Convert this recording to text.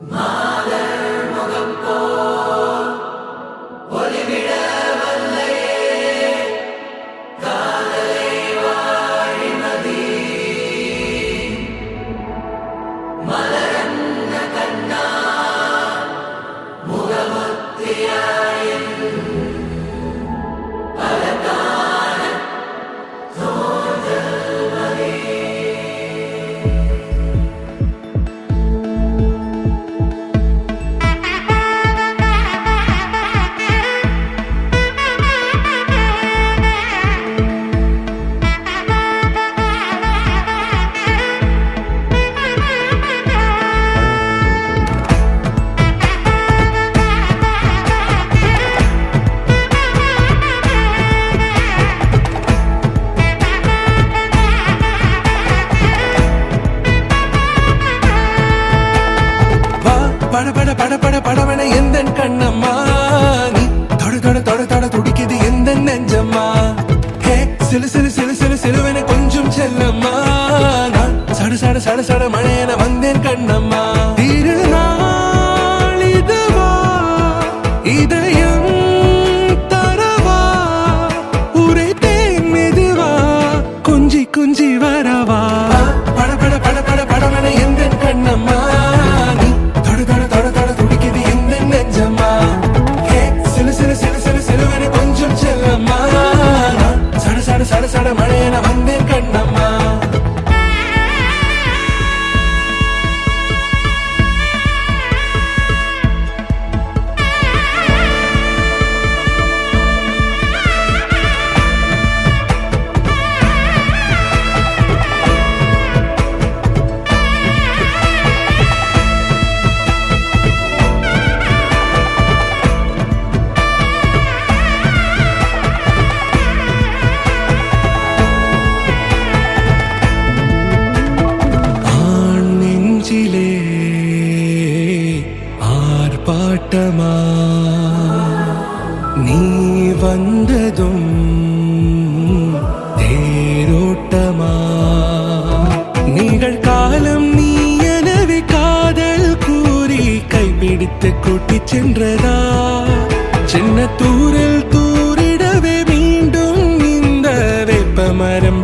My பட பட பட பட படவன எந்த கண்ணம்மா? ഓട്ടമാ നീ വന്നതും തേരോട്ടമാ നികൾക്കാലം നീ എനവെ കാതൽ കൂരി കൈപിടിത്ത് കൂട്ടിച്ചെன்றതാ சின்ன தூரில் തൂരിടവേ மீண்டும் இந்த வேப்ப மரம்